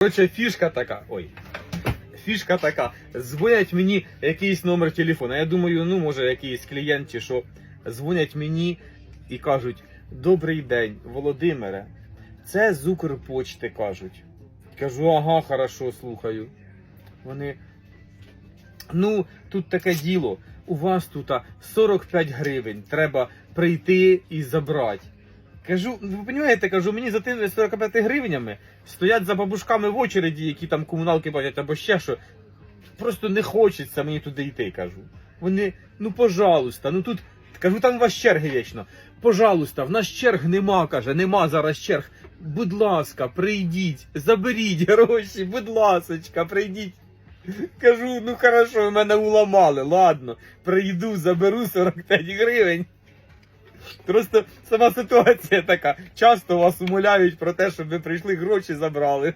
Коротше, фішка така. Ой. Фішка така. Дзвонять мені якийсь номер телефона. Я думаю, ну може якийсь клієнт чи що. Дзвонять мені і кажуть: Добрий день, Володимире. Це з Укрпочти кажуть. Кажу, ага, хорошо, слухаю. Вони. Ну, тут таке діло. У вас тут 45 гривень. Треба прийти і забрати. Кажу, ви розумієте, кажу, мені за тими 45 гривнями стоять за бабушками в очереді, які там комуналки платять або ще що. Просто не хочеться мені туди йти, кажу. Вони, ну пожалуйста, ну тут, кажу, там у вас черги вічно. Пожалуйста, в нас черг нема, каже, нема зараз черг. Будь ласка, прийдіть, заберіть гроші, будь ласочка, прийдіть. Кажу, ну хорошо, мене уламали, ладно, прийду, заберу 45 гривень. Просто сама ситуація така. Часто вас умоляють про те, щоб ви прийшли гроші забрали.